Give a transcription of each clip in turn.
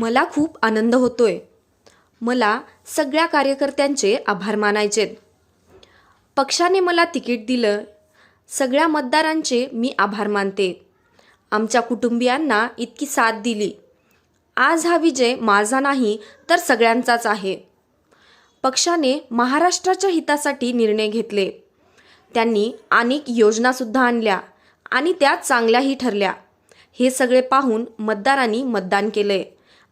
मला खूप आनंद होतोय. मला सगळ्या कार्यकर्त्यांचे आभार मानायचेत पक्षाने मला तिकीट दिलं. सगळ्या मतदारांचे मी आभार मानते. आमच्या कुटुंबियांना इतकी साथ दिली. आज हा विजय माझा नाही तर सगळ्यांचाच आहे. पक्षाने महाराष्ट्राच्या हितासाठी निर्णय घेतले. त्यांनी अनेक योजनासुद्धा आणल्या आणि त्या चांगल्याही ठरल्या. हे सगळे पाहून मतदारांनी मतदान केलंय.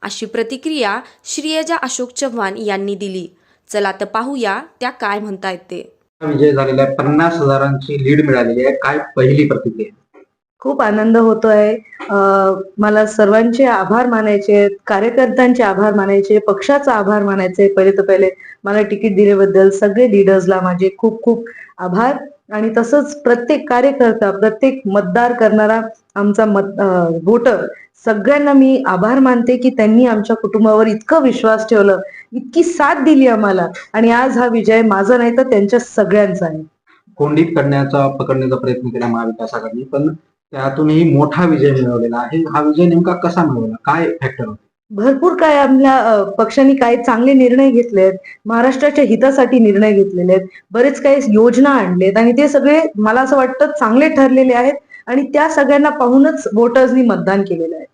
अशी प्रतिक्रिया श्रियजा अशोक चव्हाण यांनी दिली. चला तर पाहूया त्या काय म्हणतायत ते विजय झालेला आहे पन्नास हजारांची लीड मिळालेली आहे. काय पहिली प्रतिक्रिया? खूप आनंद होतोय. मला सर्वांचे आभार मानायचे कार्यकर्त्यांचे आभार मानायचे पक्षाचा आभार मानायचे. पहिले तर पहिले मला तिकीट दिल्याबद्दल सगळे लिडर्सला माझे खूप खूप आभार. आणि तसंच प्रत्येक कार्यकर्ता प्रत्येक मतदार करणारा आमचा मत वोटर सगळ्यांना मी आभार मानते की त्यांनी आमच्या कुटुंबावर इतकं विश्वास ठेवलं इतकी साथ दिली आम्हाला. आणि आज हा विजय माझा नाही तर त्यांच्या सगळ्यांचा आहे. कोंडीत करण्याचा पकडण्याचा प्रयत्न केला महाविकास आघाडी पण त्यातूनही मोठा विजय मिळवलेला आहे. हा विजय नेमका कसा मिळवला? काय फॅक्टर भरपूर काय आपल्या पक्षांनी काही चांगले निर्णय घेतले आहेत महाराष्ट्राच्या हितासाठी निर्णय घेतलेले आहेत बरेच काही योजना आणलेत आणि ते सगळे मला असं वाटतं चांगले ठरलेले आहेत आणि त्या सगळ्यांना पाहूनच वोटर्सनी मतदान केलेलं आहे.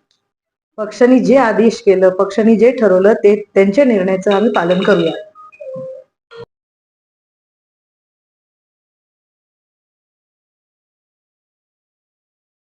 पक्षांनी जे आदेश केलं पक्षांनी जे ठरवलं ते त्यांच्या निर्णयाचं आम्ही पालन करूया.